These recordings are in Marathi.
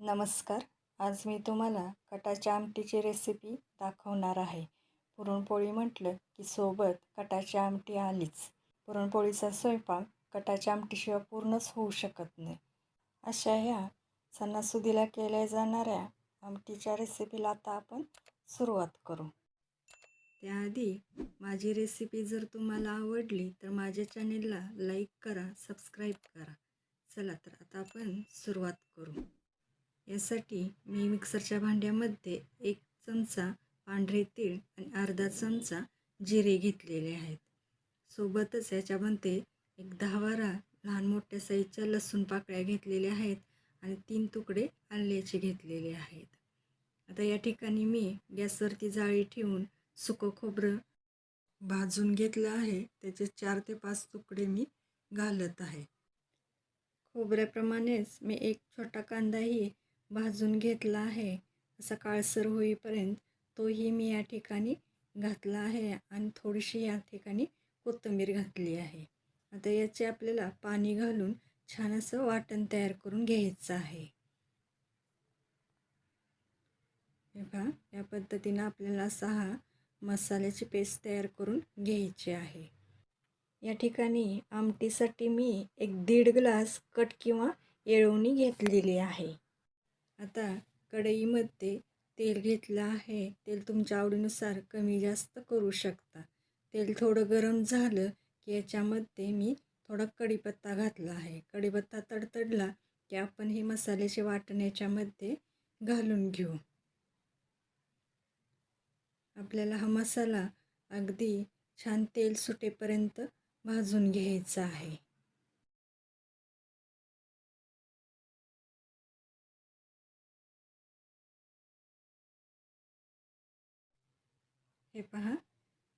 नमस्कार. आज मी तुम्हाला कटाच्या आमटीची रेसिपी दाखवणार आहे. पुरणपोळी म्हटलं की सोबत कटाची आमटी आलीच. पुरणपोळीचा स्वयंपाक कटाच्या आमटीशिवाय पूर्णच होऊ शकत नाही. अशा ह्या सणासुदीला केल्या जाणाऱ्या आमटीच्या रेसिपीला आता आपण सुरुवात करू. त्याआधी माझी रेसिपी जर तुम्हाला आवडली तर माझ्या चॅनेलला लाईक करा सबस्क्राईब करा. चला तर आता आपण सुरुवात करू. यासाठी मी मिक्सरच्या भांड्यामध्ये एक चमचा पांढरे तीळ आणि अर्धा चमचा जिरे घेतलेले आहेत. सोबतच याच्यामध्ये एक दहा बारा लहान मोठ्या साईजच्या लसूण पाकळ्या घेतलेल्या आहेत आणि तीन तुकडे आल्याचे घेतलेले आहेत. आता या ठिकाणी मी गॅसवरती जाळी ठेवून सुकं खोबरं भाजून घेतलं आहे. त्याचे चार ते पाच तुकडे मी घालत आहे. खोबऱ्याप्रमाणेच मी एक छोटा कांदाही भाजून घेतला आहे. असा काळसर होईपर्यंत तोही मी या ठिकाणी घातला आहे आणि थोडीशी या ठिकाणी कोथिंबीर घातली आहे. आता याचे आपल्याला पाणी घालून छान असं वाटण तयार करून घ्यायचं आहे. हे पहा या पद्धतीनं आपल्याला सहा मसाल्याची पेस्ट तयार करून घ्यायची आहे. या ठिकाणी आमटीसाठी मी एक दीड ग्लास कट किंवा येळवणी घेतलेली आहे. आता कढईमध्ये तेल घेतलं आहे. तेल तुमच्या आवडीनुसार कमी जास्त करू शकता. तेल थोडं गरम झालं की याच्यामध्ये मी थोडा कढीपत्ता घातला आहे. कढीपत्ता तडतडला की आपण हे मसाल्याचे वाटण याच्यामध्ये घालून घेऊ. आपल्याला हा मसाला अगदी छान तेल सुटेपर्यंत भाजून घ्यायचा आहे. हे पहा.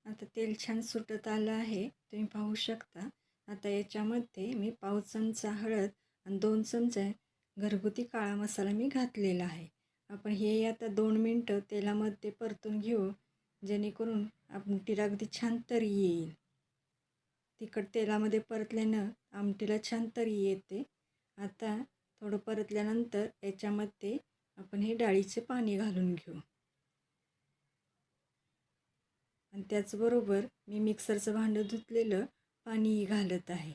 आता तेल छान सुटत आलं आहे. तुम्ही पाहू शकता. आता याच्यामध्ये मी पाव चमचा हळद आणि दोन चमचे घरगुती काळा मसाला मी घातलेला आहे. आपण हे आता दोन मिनटं तेलामध्ये परतून घेऊ जेणेकरून आमटीला अगदी छान तरी येईल. तिखट तेलामध्ये परतल्यानं आमटीला छान तरी येते. आता थोडं परतल्यानंतर याच्यामध्ये आपण हे डाळीचे पाणी घालून घेऊ. आणि त्याचबरोबर मी मिक्सरचं भांडं धुतलेलं पाणीही घालत आहे.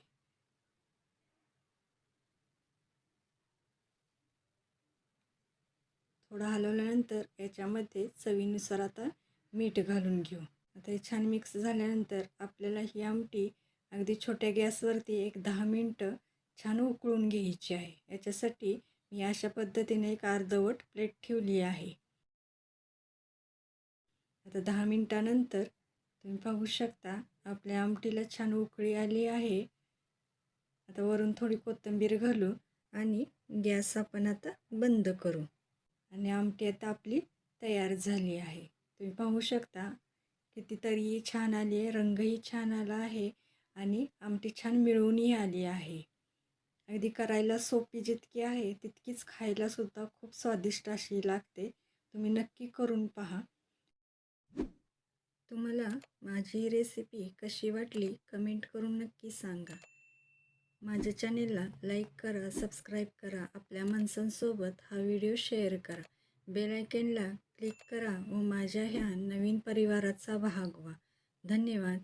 थोडं हलवल्यानंतर याच्यामध्ये चवीनुसार आता मीठ घालून घेऊ. आता हे छान मिक्स झाल्यानंतर आपल्याला ही आमटी अगदी छोट्या गॅसवरती एक दहा मिनटं छान उकळून घ्यायची आहे. याच्यासाठी मी अशा पद्धतीने एक अर्धवट प्लेट ठेवली आहे. आता दहा मिनटानंतर तुम्ही पाहू शकता आपल्या आमटीला छान उकळी आली आहे. आता वरून थोडी कोथिंबीर घालू आणि गॅस आपण आता बंद करू. आणि आमटी आता आपली तयार झाली आहे. तुम्ही पाहू शकता किती छान आली आहे रंगही छान आला आहे आणि आमटी छान मिळूनही आली आहे. अगदी करायला सोपी जितकी आहे तितकीच खायलासुद्धा खूप स्वादिष्ट अशी लागते. तुम्ही नक्की करून पहा. तुम्हाला माझी रेसिपी कशी वाटली कमेंट करून नक्की सांगा. माझ्या चॅनेलला लाईक करा सबस्क्राईब करा आपल्या माणसांसोबत हा व्हिडिओ शेअर करा. बेल आयकनला क्लिक करा व माझ्या ह्या नवीन परिवाराचा भाग व्हा. धन्यवाद.